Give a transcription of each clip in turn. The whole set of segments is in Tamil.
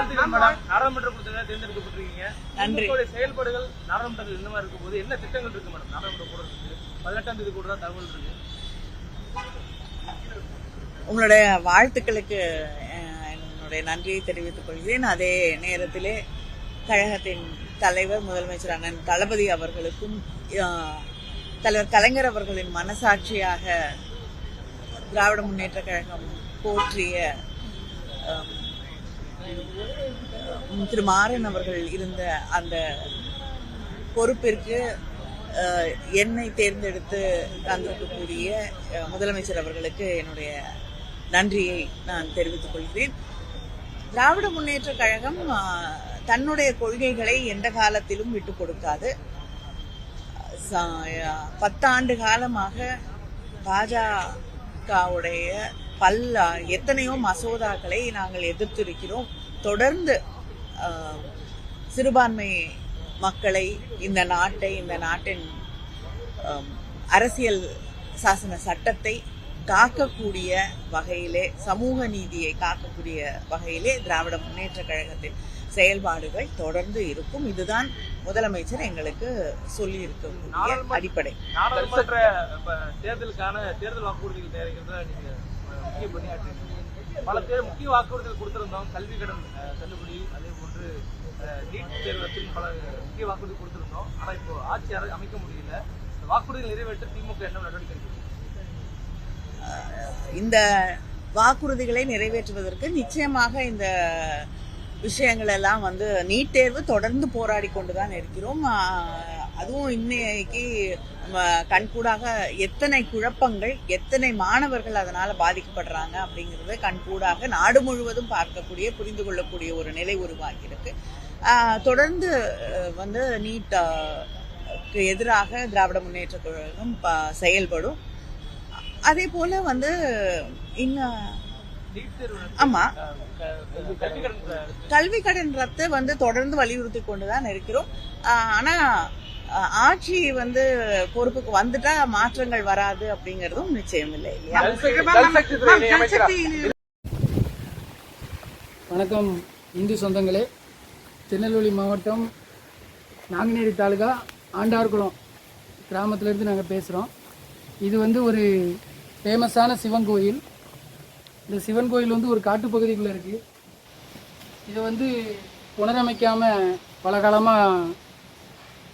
வாழ்த்துக்கள் மேடம். நாடாளுமன்ற கூட்டத்தில் தேர்ந்தெடுக்கப்பட்டிருக்கீங்க. நன்றி. செயல்பாடுகள் நாடாளுமன்றத்தில் என்ன மாதிரி இருக்கும் போது என்ன திட்டங்கள் இருக்கு மேடம்? நாடாளுமன்ற கூட்டத்துக்கு பதினெட்டாம் தேதி கூட தான் தகவல் இருக்கு. உங்களுடைய வாழ்த்துக்களுக்கு என்னுடைய நன்றியை தெரிவித்துக் கொள்கிறேன். அதே நேரத்திலே கழகத்தின் தலைவர் முதலமைச்சர் அண்ணன் தளபதி அவர்களுக்கும் தலைவர் கலைஞர் அவர்களின் மனசாட்சியாக திராவிட முன்னேற்ற கழகம் போற்றிய திரு மாறன் அவர்கள் இருந்த அந்த பொறுப்பிற்கு என்னை தேர்ந்தெடுத்து தந்திருக்கக்கூடிய முதலமைச்சர் அவர்களுக்கு என்னுடைய நன்றியை நான் தெரிவித்துக் கொள்கிறேன். திராவிட முன்னேற்ற கழகம் தன்னுடைய கொள்கைகளை எந்த காலத்திலும் விட்டு கொடுக்காது. பத்தாண்டு காலமாக பாஜகவுடைய பல்ல எத்தனையோ மசோதாக்களை நாங்கள் எதிர்த்திருக்கிறோம். தொடர்ந்து ஆஹ், சிறுபான்மை மக்களை இந்த நாட்டை இந்த நாட்டின் அரசியல் சாசன சட்டத்தை காக்கக்கூடிய வகையிலே சமூக நீதியை காக்கக்கூடிய வகையிலே திராவிட முன்னேற்ற கழகத்தின் செயல்பாடுகள் தொடர்ந்து இருக்கும். இதுதான் முதலமைச்சர் எங்களுக்கு சொல்லி இருக்கக்கூடிய அடிப்படை தேர்தலுக்கான தேர்தல் வாக்குறுதிகள் நீங்க முக்கிய பணியாற்றி. பல பேர் முக்கிய வாக்குறுதிகள் கொடுத்திருந்தோம். கல்வி கடன் தள்ளுபடி அதே போன்று அஹ், நீட் தேர்வத்தில் பல முக்கிய வாக்குறுதி கொடுத்திருந்தோம். ஆனா இப்போ ஆட்சி அமைக்க முடியல. வாக்குறுதிகள் நிறைவேற்ற திமுக என்ன நடவடிக்கை இந்த வாக்குறுதிகளை நிறைவேற்றுவதற்கு நிச்சயமாக இந்த விஷயங்கள் எல்லாம் வந்து நீட் தேர்வு தொடர்ந்து போராடி கொண்டுதான் இருக்கிறோம் அதுவும் இன்னைக்கு நம்ம கண்கூடாக எத்தனை குழப்பங்கள் எத்தனை மாணவர்கள் அதனால பாதிக்கப்படுறாங்க அப்படிங்கறத கண்கூடாக நாடு முழுவதும் பார்க்கக்கூடிய புரிந்து கொள்ளக்கூடிய ஒரு நிலை உருவாகி இருக்கு ஆஹ் தொடர்ந்து வந்து நீட் எதிராக திராவிட முன்னேற்ற கழகம் ப- செயல்படும். அதே போல வந்து இன்னும் ஆமா. கல்வி கடன் ரத்து வந்து தொடர்ந்து வலியுறுத்தி கொண்டுதான் இருக்கிறோம் ஆனா ஆட்சி வந்து பொறுப்புக்கு வந்துட்டா மாற்றங்கள் வராது அப்படிங்கறதும் நிச்சயம் இல்லை வணக்கம் இந்து சொந்தங்களே. திருநெல்வேலி மாவட்டம் நாங்குநேரி தாலுகா ஆண்டார்குளம் கிராமத்திலேருந்து நாங்கள் பேசுகிறோம் இது வந்து ஒரு ஃபேமஸான சிவன் கோயில். இந்த சிவன் கோயில் வந்து ஒரு காட்டுப்பகுதிக்குள்ளே இருக்குது இது வந்து புனரமைக்காமல் பல காலமாக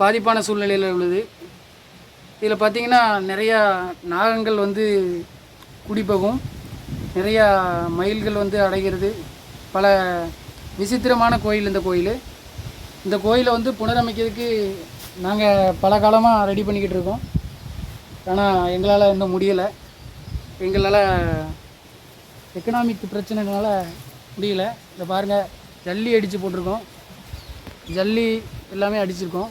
பாதிப்பான சூழ்நிலையில் உள்ளது. இதில் பார்த்திங்கன்னா நிறையா நாகங்கள் வந்து குடிபோகும். நிறையா மயில்கள் வந்து அடைகிறது. பல விசித்திரமான கோயில் இந்த கோயில். இந்த கோயிலை வந்து புனரமைக்கிறதுக்கு நாங்கள் பல காலமாக ரெடி பண்ணிக்கிட்டு இருக்கோம். ஆனால் எங்களால் இன்னும் முடியலை. எங்களால் எக்கனாமிக் பிரச்சனைனால முடியல. இந்த பாருங்கள் ஜல்லி அடித்து போட்டிருக்கோம். ஜல்லி எல்லாமே அடிச்சிருக்கோம்.